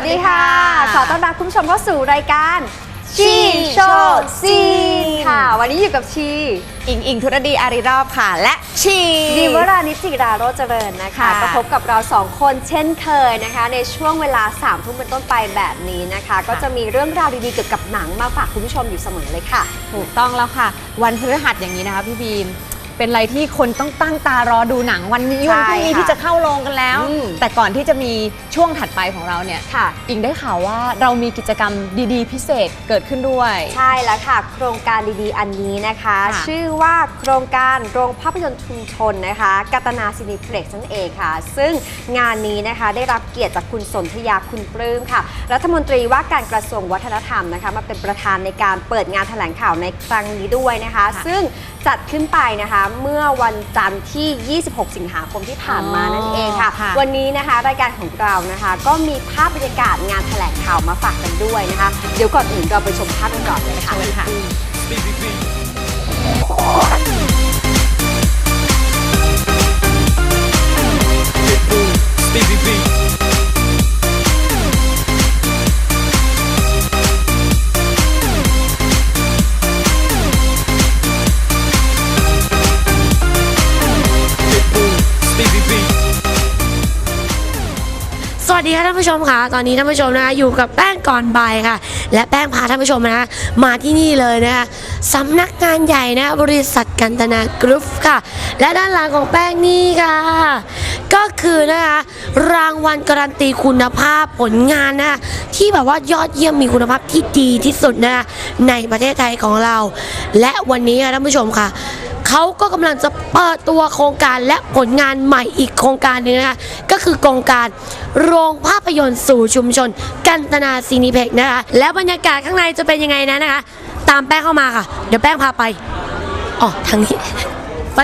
วัสดีค่ะ ขอต้อนรับคุณผู้ชมเข้าสู่รายการชีโชซีค่ะ วันนี้อยู่กับชี อิงอิงธุรดีอารีรอบค่ะ และชีดีวรานิจิราโรจเจริญนะคะค่ะก็พบกับเราสองคนเช่นเคยนะคะ ในช่วงเวลา3ามทุ่มเป็นต้นไปแบบนี้นะคะ ก็จะมีเรื่องราวดีๆเกี่ยวกับหนังมาฝากคุณผู้ชมอยู่เสมอเลยค่ะ ถูกต้องแล้วค่ะ วันพฤหัสอย่างนี้นะคะพี่บีม เป็นอะไรที่คนต้องตั้งตารอดูหนังวันนี้ใช่วันพรุ่งนี้ค่ะที่จะเข้าโรงกันแล้ว อืมแต่ก่อนที่จะมีช่วงถัดไปของเราเนี่ยค่ะ อิงได้ข่าวว่าเรามีกิจกรรมดีๆ พิเศษเกิดขึ้นด้วย ใช่แล้วค่ะ โครงการดีๆ อันนี้นะคะ ค่ะ ชื่อว่าโครงการโรงภาพยนตร์ชุมชนนะคะกัตนาซินิเพล็กซ์นั่นเองค่ะ ซึ่งงานนี้นะคะได้รับเกียรติจากคุณสนธยาคุณปลื้มค่ะ รัฐมนตรีว่าการกระทรวงวัฒนธรรมนะคะมาเป็นประธานในการเปิดงานแถลงข่าวในครั้งนี้ด้วยนะคะค่ะซึ่งจัดขึ้นไปนะคะเมื่อวันจันทร์ที่ 26 สิงหาคมที่ผ่านมานั่นเองค่ะ ค่ะ วันนี้นะคะรายการของเรานะคะ ก็มีภาพบรรยากาศงานแถลงข่าวมาฝากกันด้วยนะคะ เดี๋ยวก่อนอื่นเราไปชมภาพกันก่อนเลยค่ะ เชิญค่ะ Stevie B. Stevie B. ดีค่ะท่านผู้ชมค่ะตอนนี้ท่านผู้ชมนะคะอยู่กับแป้งก่อนบ่ายค่ะ และแป้งพาท่านผู้ชมนะคะมาที่นี่เลยนะคะสำนักงานใหญ่นะบริษัทกันตนากรุ๊ปค่ะ และด้านหลังของแป้งนี่ค่ะ ก็คือนะคะรางวัลการันตีคุณภาพผลงานนะคะที่แบบว่ายอดเยี่ยมมีคุณภาพที่ดีที่สุดนะคะในประเทศไทยของเรา และวันนี้ค่ะท่านผู้ชมค่ะ เขาก็กำลังจะเปิดตัวโครงการและผลงานใหม่อีกโครงการหนึ่งนะคะก็คือโครงการโรงภาพยนตร์สู่ชุมชน กันตนาซีนิเพ็กนะคะแล้วบรรยากาศข้างในจะเป็นยังไงนะนะคะ ตามแป้งเข้ามาค่ะ เดี๋ยวแป้งพาไปอ๋อทางนี้ไป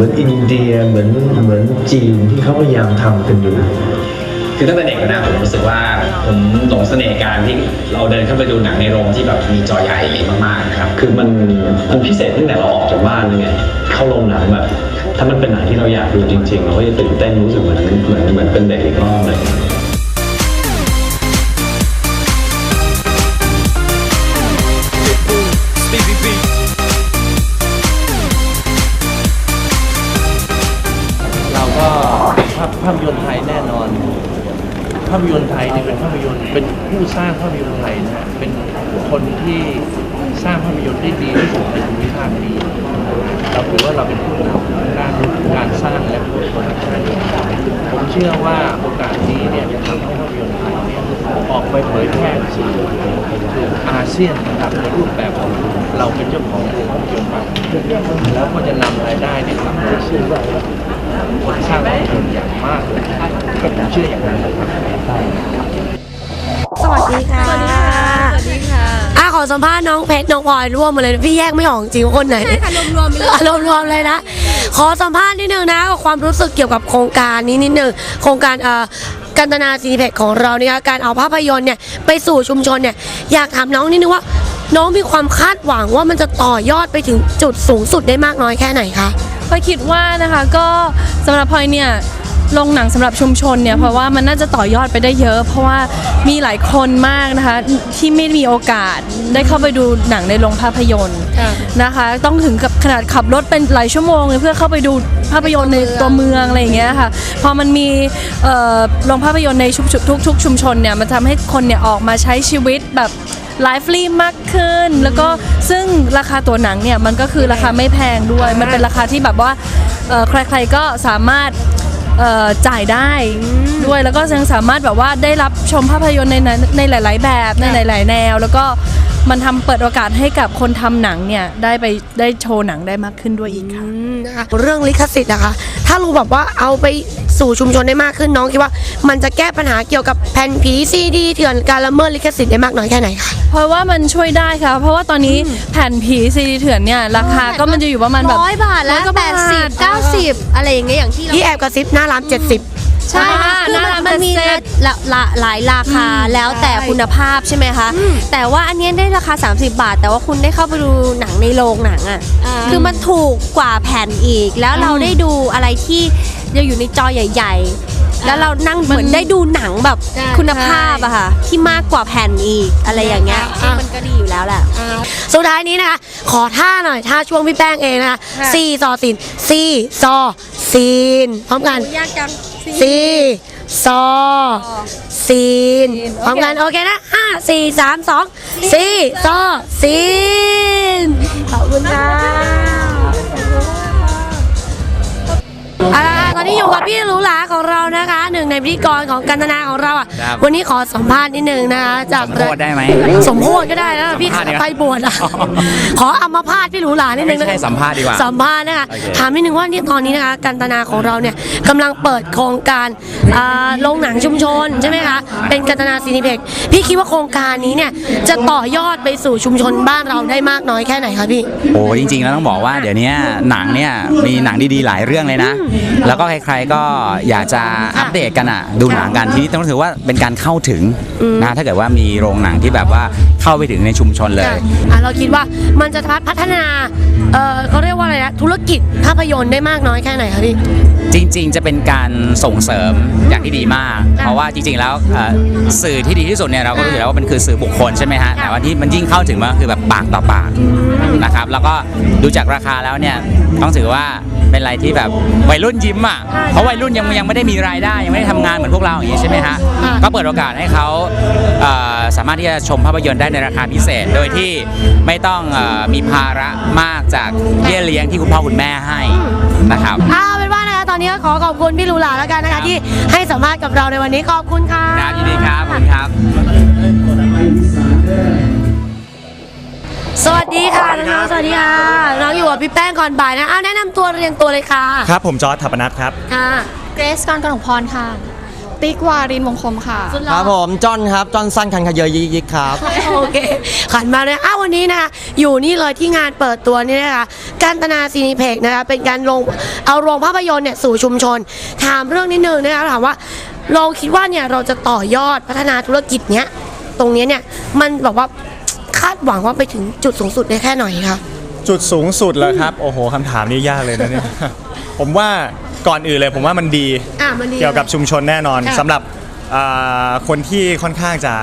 มาเหมือนอินเดียเหมือนเหมือนจีนที่เขาพยายามทำกันอยู่ คือตั้งแต่เด็กนะผมรู้สึกว่าผมหลงเสน่ห์การที่เราเดินเข้าไปดูหนังในโรงที่แบบมีจอใหญ่มากๆนะครับคือมันมันพิเศษตั้งแต่เราออกจากบ้านเลยไงเข้าโรงหนังแบบถ้ามันเป็นหนังที่เราอยากดูจริงๆ เราก็จะตื่นเต้นรู้สึกเหมือนเหมือนเหมือนเป็นเด็กอีกรอบเลย ภาพภาพยนตร์ไทยแน่นอน ภาพยนตร์ไทยเนี่ยเป็นภาพยนตร์เป็นผู้สร้างภาพยนตร์ไทยนะเป็นคนที่สร้างภาพยนตร์ได้ดีที่สุดในภูมิภาคนี้เราถือว่าเราเป็นผู้นำด้านการสร้างและโปรโมชั่นผมเชื่อว่าโอกาสนี้เนี่ยจะทำให้ภาพยนตร์ไทย ออกไปเผยแพร่สู่เซียนนะครับในรูปแบบของเราเป็นเจ้าของโรงภาพยนตร์แล้วก็จะนำรายได้เนี่ยกลับมาสู่คนสร้างภาพยนตร์อย่างมากเลยก็ผมเชื่ออย่างนั้นนะครับสวัสดีค่ะ สวัสดีค่ะ สวัสดีค่ะอะขอสัมภาษณ์น้องเพชรน้องพลอยร่วมมาเลยพี่แยกไม่ออกจริงว่าคนไหน ใช่ค่ะรวมๆไปเลยอะรวมๆเลยนะ ขอสัมภาษณ์นิดนึงนะกับความรู้สึกเกี่ยวกับโครงการนี้นิดนึง โครงการเอ่อ จันตนาสีเพชรของเราเนี่ยการเอาภาพยนตร์เนี่ยไปสู่ชุมชนเนี่ยอยากถามน้องนิดนึงว่า น้องมีความคาดหวังว่ามันจะต่อยอดไปถึงจุดสูงสุดได้มากน้อยแค่ไหนคะพลอยคิดว่านะคะก็สำหรับพลอยเนี่ย ลงหนังสำหรับชุมชนเนี่ยเพราะว่ามันน่าจะต่อยอดไปได้เยอะ เพราะว่ามีหลายคนมากนะคะที่ไม่มีโอกาสได้เข้าไปดูหนังในโรงภาพยนตร์นะคะ ต้องถึงกับขนาดขับรถเป็นหลายชั่วโมงเลยเพื่อเข้าไปดูภาพยนตร์ในตัวเมืองอะไรอย่างเงี้ยค่ะพอมันมีเอ่อโรงภาพยนตร์ในชุมทุกทุกชุมชนเนี่ยมันทำให้คนเนี่ยออกมาใช้ชีวิตแบบไลฟ์ลีมากขึ้น แล้วก็ซึ่งราคาตัวหนังเนี่ยมันก็คือราคาไม่แพงด้วย มันเป็นราคาที่แบบว่าเอ่อใครๆก็สามารถ เอ่อจ่ายได้ด้วยแล้วก็ยังสามารถแบบว่าได้รับชมภาพยนตร์ในนั้นในหลาย ๆ แบบในหลาย ๆ แนว แล้วก็มันทำเปิดโอกาสให้กับคนทำหนังเนี่ยได้ไปได้โชว์หนังได้มากขึ้นด้วยอีกค่ะ อืมนะคะเรื่องลิขสิทธิ์นะคะ ถ้ารู้แบบว่าเอาไปสู่ชุมชนได้มากขึ้นน้องคิดว่ามันจะแก้ปัญหาเกี่ยวกับแผ่นผีซีดีเถื่อนการละเมิดลิขสิทธิ์ได้มากน้อยแค่ไหนคะ เพราะว่ามันช่วยได้ค่ะ เพราะว่าตอนนี้แผ่นผีซีดีเถื่อนเนี่ยราคาก็มันจะอยู่ประมาณแบบร้อยบาทแล้วร้อยกว่าแปบาทดสิบเก้าสิบอะไรอย่างเงี้ยอย่างที่เรา พี่แอบกระซิบหน้าร้าน70 ใช่ค่ะอ่าคือหน้ามันร้านมันมีเป็นเซ็ต ละละหลายราคาแล้วแต่คุณภาพใช่ไหมคะแต่ว่าอันเนี้ยได้ราคา 30 บาท แต่ว่าคุณได้เข้าไปดูหนังในโรงหนังอะคือมันถูกกว่าแผ่นอีก แล้วเราได้ดูอะไรที่จะอยู่ในจอใหญ่ ๆ แล้วเรานั่งเหมือนได้ดูหนังแบบใช่คุณภาพอะค่ะที่มากกว่าแผ่นอีกอะไรอย่างเงี้ยซึ่งมันก็ดีอยู่แล้วแหละสุดท้ายนี้นะคะ ขอท่าหน่อยท่าช่วงพี่แป้งเองนะคะซีซอซีนซีซอซีนพร้อมกัน ยากจัง ซีซอซีนพร้อมกันโอเคนะห้าสี่สามสองซีซอซีนขอบคุณค่ะ เอาละค่ะตอนนี้อยู่กับพี่หรูหราของเรานะคะหนึ่งในพิธีกรของกันตนาของเราอะครับ วันนี้ขอสัมภาษณ์นิดนึงนะคะจากสมโพธิได้ไหม สมโพธิก็ได้แล้วพี่สัมภาษณ์ดีกว่าไปบวชอะขออัมพาตพี่หรูหรานิดนึงไม่ใช่สัมภาษณ์ดีกว่าสัมภาษณ์นะคะโอเค ถามนิดนึงว่านี่ตอนนี้นะคะกันตนาของเราเนี่ยกำลังเปิดโครงการอ่าโรงหนังชุมชนใช่ไหมคะเป็นกันตนาซีนิเพ็กพี่คิดว่าโครงการนี้เนี่ยจะต่อยอดไปสู่ชุมชนบ้านเราได้มากน้อยแค่ไหนคะพี่ โอ้จริงๆแล้วต้องบอกว่าเดี๋ยวนี้หนังเนี่ยมีหนังดีๆหลายเรื่องเลยนะแล้วก็ใครๆก็อยากจะอัปเดตกันอะ ดูหนังกันทีนี้ต้องถือว่าเป็นการเข้าถึงนะถ้าเกิดว่ามีโรงหนังที่แบบว่าเข้าไปถึงในชุมชนเลยอะเราคิดว่ามันจะพัฒนาเออเขาเรียกว่าอะไรนะธุรกิจภาพยนตร์ได้มากน้อยแค่ไหนคะพี่จริง ๆ จะเป็นการส่งเสริมอย่างที่ดีมาก เพราะว่าจริง ๆ แล้วเอ่อสื่อที่ดีที่สุดเนี่ยเราก็รู้อยู่แล้วว่ามันคือสื่อบุคคลใช่ไหมฮะแต่ว่าที่มันยิ่งเข้าถึงมันก็คือแบบปากต่อปากนะครับ แล้วก็ดูจากราคาแล้วเนี่ยต้องถือว่า เป็นอะไรที่แบบวัยรุ่นยิ้มอะเพราะวัยรุ่นยังยังไม่ได้มีรายได้ยังไม่ได้ทำงานเหมือนพวกเราอย่างนี้ใช่ไหมฮะก็เปิดโอกาสให้เขาเอ่อสามารถที่จะชมภาพยนตร์ได้ในราคาพิเศษ โดยที่ไม่ต้องเออมีภาระมากจากเบี้ยเลี้ยงที่คุณพ่อคุณแม่ให้นะครับเอาเป็นว่านะคะตอนนี้ก็ขอขอบคุณพี่หรูหราแล้วกันนะคะที่ให้สัมภาษณ์กับเราในวันนี้ขอบคุณค่ะครับยินดีครับขอบคุณครับ สวัสดีค่ะน้องๆสวัสดีค่ะ น้องอยู่กับพี่แป้งก่อนบ่ายนะอ้าวแนะนำตัวเรียงตัวเลยค่ะครับ ผมจอร์ดถัปนัทครับ ค่ะเกรซกรกนกพรค่ะ ติ๊กวารินวงคมค่ะ สุดหคล่อรับผมจอห์นครับจอห์นสั้นคันขยเยยยิกยิกครับ โอเคขันมาเลยอ้าววันนี้นะคะอยู่นี่เลยที่งานเปิดตัวนี่นะคะการตนาซีนิเพ็กนะคะเป็นการลงเอาโรงภาพยนตร์เนี่ยสู่ชุมชน ถามเรื่องนิดนึงนะคะถามว่า เราคิดว่าเนี่ยเราจะต่อยอดพัฒนาธุรกิจเนี้ยตรงเนี้ยเนี่ยมันแบบว่าคาด หวังว่าไปถึงจุดสูงสุดได้แค่ไหนคะจุดสูงสุดแล้วครับ โอ้โหคำถามนี้ยากเลยนะเนี่ย ผมว่าก่อนอื่นเลยผมว่ามันดี อะมันดี เกี่ยวกับชุมชนแน่นอนค่ะสำหรับอ่าคนที่ค่อนข้างจะ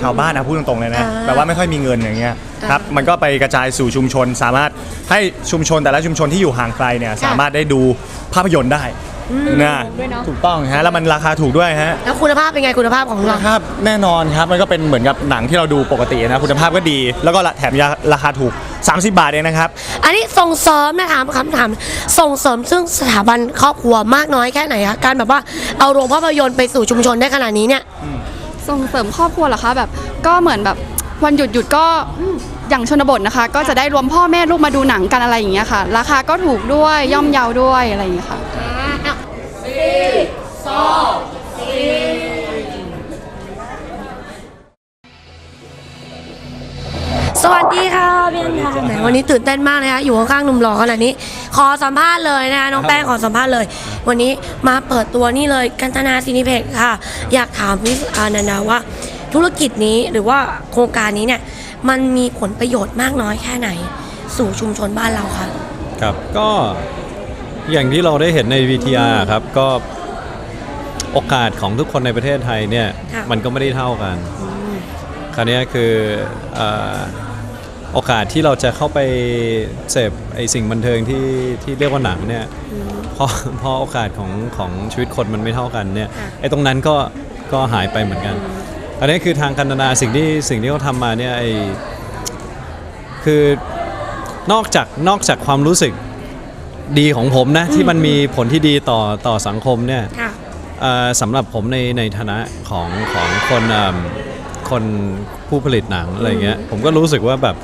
ชาวบ้านนะพูดตรงๆเลยนะอ่าแบบว่าไม่ค่อยมีเงินอย่างเงี้ยอ่าครับมันก็ไปกระจายสู่ชุมชน สามารถให้ชุมชนแต่ละชุมชนที่อยู่ห่างไกลเนี่ยสามารถได้ดูภาพยนตร์ได้ นะถูกต้องฮะแล้วมันราคาถูกด้วยฮะแล้วคุณภาพเป็นไงคุณภาพของคุณเราภาพแน่นอนครับมันก็เป็นเหมือนกับหนังที่เราดูปกตินะคุณภาพก็ดี แล้วก็แถมยาราคาถูก 30 บาทเองนะครับ อันนี้ส่งเสริมนะถามคำถาม ส่งเสริมซึ่งสถาบันครอบครัวมากน้อยแค่ไหนคะการแบบว่าเอาโรงภาพยนตร์ไปสู่ชุมชนได้ขนาดนี้เนี่ย ส่งเสริมครอบครัวเหรอคะแบบก็เหมือนแบบวันหยุดหยุดก็อย่างชนบทนะคะ ก็จะได้รวมพ่อแม่ลูกมาดูหนังกันอะไรอย่างเงี้ยค่ะ ราคาก็ถูกด้วยย่อมเยาด้วยอะไรอย่างเงี้ยค่ะ สวัสดีค่ะพี่อันดาแหมวันนี้ตื่นเต้นมากนะคะอยู่ข้างๆหนุ่มหล่อขนาดนี้ ขอสัมภาษณ์เลยนะคะน้องแป้งขอสัมภาษณ์เลย วันนี้มาเปิดตัวนี่เลยกันตนาซินิเพกค่ะ อยากถามพี่อานันดาว่า ธุรกิจนี้หรือว่าโครงการนี้เนี่ยมันมีผลประโยชน์มากน้อยแค่ไหน สู่ชุมชนบ้านเราค่ะครับก็ อย่างที่เราได้เห็นใน VTR ครับก็โอกาสของทุกคนในประเทศไทยเนี่ยค่ะ มันก็ไม่ได้เท่ากัน คราวเนี้ยคือเอ่อโอกาสที่เราจะเข้าไปเสพไอสิ่งบันเทิงที่ที่เรียกว่าหนังเนี่ยเพราะเพราะโอกาสของของชีวิตคนมันไม่เท่ากันเนี่ยค่ะไอตรงนั้นก็ก็หายไปเหมือนกัน อันนี้คือทางกันตนาสิ่งที่สิ่งที่เขาทำมาเนี่ยไอคือนอกจากนอกจากความรู้สึก ดีของผมนะ ที่มันมีผลที่ดีต่อต่อสังคมเนี่ยค่ะ เอ่อสำหรับผมในในฐานะของของคนเอิ่มคนผู้ผลิตหนังอะไรเงี้ยผมก็รู้สึกว่าแบบ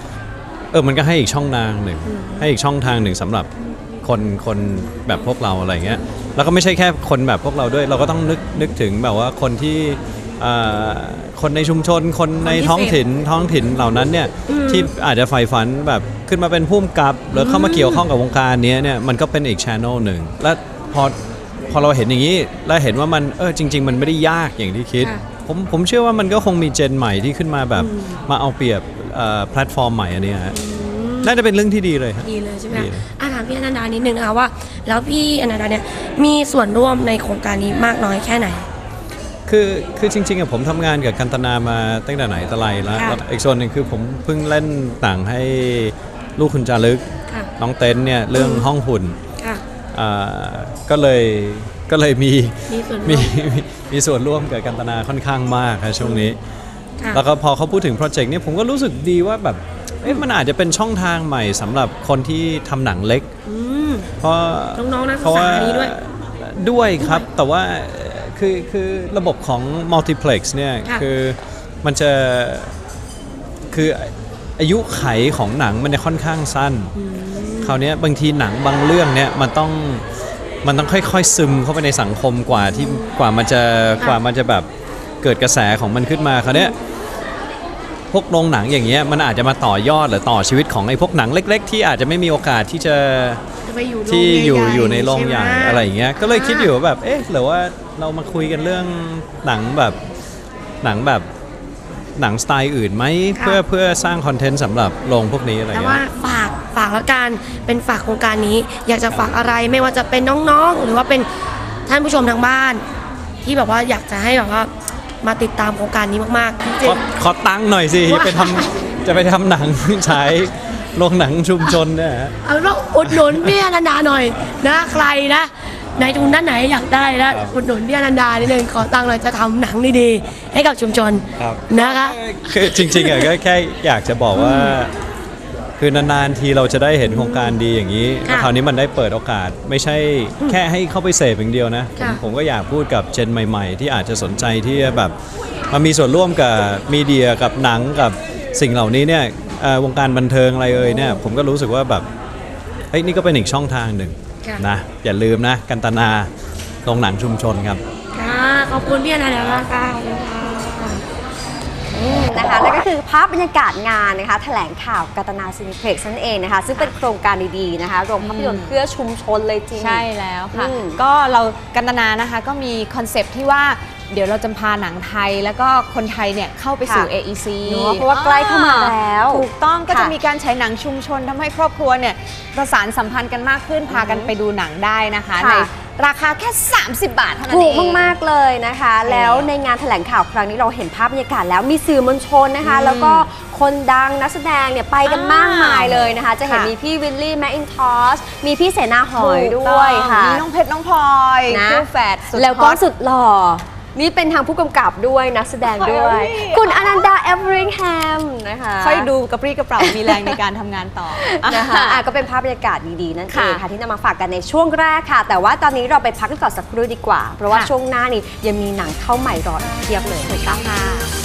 เออมันก็ให้อีกช่องทางหนึ่งให้อีกช่องทางหนึ่งสำหรับคนคนแบบพวกเราอะไรเงี้ยแล้วก็ไม่ใช่แค่คนแบบพวกเราด้วย เราก็ต้องนึกนึกถึงแบบว่าคนที่เอ่อ คนในชุมชน คนในท้องถิ่นท้องถิ่นเหล่านั้นเนี่ยที่อาจจะใฝ่ฝันแบบขึ้นมาเป็นผู้กำกับ หรือเข้ามาเกี่ยวข้องกับวงการเนี้ยเนี่ยมันก็เป็นอีกช n นลหนึ่งและพอพอเราเห็นอย่างนี้แล้วเห็นว่ามันเออจริง ๆ มันไม่ได้ยากอย่างที่คิดค่ะผมผมเชื่อว่ามันก็คงมีเจนใหม่ที่ขึ้นมาแบบมาเอาเปรียบเอ่อแพลตฟอร์มใหม่อันเนี้ยฮะน่าจะเป็นเรื่องที่ดีเลยฮะดีเลยใช่ไหมดีคะเลยอะถามพี่อนันดานิดนึงนะคะว่า แล้วพี่อนันดาเนี่ยมีส่วนร่วมในโครงการนี้มากน้อยแค่ไหน คือคือจริงๆอะผมทำงานกับกันตนามาตั้งแต่ไหนแต่ไรแล้วค่ะแล้วอีกส่วนหนึ่งคือผมเพิ่งเล่นต่างให้ลูกคุณจารึกค่ะ น้องเต้นเนี่ยเรื่องห้องหุ่นค่ะ อ่าก็เลยก็เลยมีมีส่วนร่วมมีมีมีส่วนร่วมกับกันตนาค่อนข้างมากครับช่วงนี้ ค่ะ แล้วก็พอเขาพูดถึงโปรเจกต์เนี้ผมก็รู้สึกดีว่าแบบเอ๊ะมันอาจจะเป็นช่องทางใหม่สำหรับคนที่ทำหนังเล็ก อืม เพราะน้องๆนักศึเพราะกษาว่านี้ด้วยด้วยครับ แต่ว่า คือคือระบบของ multiplex เนี่ยค่ะคือมันจะคืออายุไขของหนังมันจะค่อนข้างสั้น คราวเนี้ยบางทีหนังบางเรื่องเนี่ยมันต้องมันต้องค่อยๆซึมเข้าไปในสังคมกว่าที่กว่ามันจะกว่ามันจะแบบเกิดกระแสของมันขึ้นมาคราวเนี้ย พวกโรงหนังอย่างเงี้ยมันอาจจะมาต่อยอดหรือต่อชีวิตของไอ้พวกหนังเล็ก ๆ ที่อาจจะไม่มีโอกาสที่จะจะไปอยู่โรงที่อยู่ใหญ่ๆอยู่ในโรงใหญ่ช่ไมอะไรอย่างเงี้ยก็เลยคิดอยู่ว่าแบบเอ๊ะหรือว่าเรามาคุยกันเรื่องหนังแบบหนังแบบหนังสไตล์อื่นไหมเพื่อเพื่อสร้างคอนเทนต์สำหรับโรงพวกนี้อะไรอแต่ย่างว่าเงี้ยฝากฝากแล้วกันเป็นฝากโครงการนี้ อยากจะฝากอะไรไม่ว่าจะเป็นน้องๆ หรือว่าเป็นท่านผู้ชมทางบ้าน ที่แบบว่าอยากจะให้แบบว่า มาติดตามโครงการนี้มากๆจริของขอตังค์หน่อยสิจะไปทำจะไปทำหนัง ฉายโรงหนังชุมชนเนี่ยฮะ ๆเอาต้องอุดหนุนพี่อนันดาหน่อยนะใครนะในทุนด้านไหนอยากได้นะอุดหนุนพี่อนันดานิดนึงขอตังค์หน่อยจะทำหนังดีๆให้กับชุมชนครับ นะคะ คือจริงๆอะก็แค่อยากจะบอกว่า คือนานๆทีเราจะได้เห็นโครงการดีอย่างนี้ค่ะคราวนี้มันได้เปิดโอกาส ไม่ใช่แค่ให้เข้าไปเสพอย่างเดียวนะผมค่ะผมก็อยากพูดกับเจนใหม่ ๆ ที่อาจจะสนใจที่จะแบบมามีส่วนร่วมกับมีเดียกับหนังกับสิ่งเหล่านี้เนี่ยเอ่อวงการบันเทิงอะไรเอ่ยเนี่ยผมก็รู้สึกว่าแบบเฮ้ยนี่ก็เป็นอีกช่องทางหนึ่งค่ะนะอย่าลืมนะ กันตนาโรงหนังชุมชนครับค่ะขอบคุณพี่อนันดามากค่ะขอบคุณค่ะอืม นะคะนั่นก็คือภาพบรรยากาศงานนะคะแถลงข่าวกัตนาซินิเพล็กซ์นั่นเองนะคะซึ่งเป็นโครงการดีๆนะคะโรงภาพยนตร์เพื่อชุมชนเลยจริง ใช่แล้วค่ะ อืมก็เรากันตนานะคะก็มีคอนเซปต์ที่ว่าเดี๋ยวเราจะพาหนังไทย แล้วก็คนไทยเนี่ยเข้าไปสู่ ค่ะ AEC เนอะเพราะว่าใกล้เข้ามาแล้วถูกต้องก็ค่ะจะมีการใช้หนังชุมชนทำให้ครอบครัวเนี่ยประสานสัมพันธ์กันมากขึ้นพากันไปดูหนังได้นะคะ ค่ะใน ราคาแค่ 30 บาทเท่านั้นถูเอกงมาก ๆ เลยนะคะใช่แล้วในงานแถลงข่าวครั้งนี้เราเห็นภาพบรรยากาศแล้วมีสื่อมวลชนนะคะอืมแล้วก็คนดังนักแสดงเนี่ยไปกันอ้าวมากมายเลยนะคะ จะเห็นค่ะ มีพี่วิลลี่แมคอินทอสมีพี่เสนาหอยถูกด้ต้วอยงค่ะ มีน้องเพชรน้องพลอยนะ คู่แฝดสุดแล้วก็ฮอต สุดหล่อ นี่เป็นทางผู้กำกับด้วยนักแสดงด้วยเฮ้ยคุณอนันดาเอเวอริงแฮมนะคะค่อยดูกระปรี้กระเป๋ามีแรงในการทำงานต่อนะคะอะก็เป็นภาพบรรยากาศดีๆ นั่นเองค่ะค่ะที่นำมาฝากกันในช่วงแรกค่ะ แต่ว่าตอนนี้เราไปพักกันก่อนสักครู่ดีกว่า เพราะว่าค่ะช่วงหน้านี้ยังมีหนังเข้าใหม่รออีกเพียบเลยค่ะ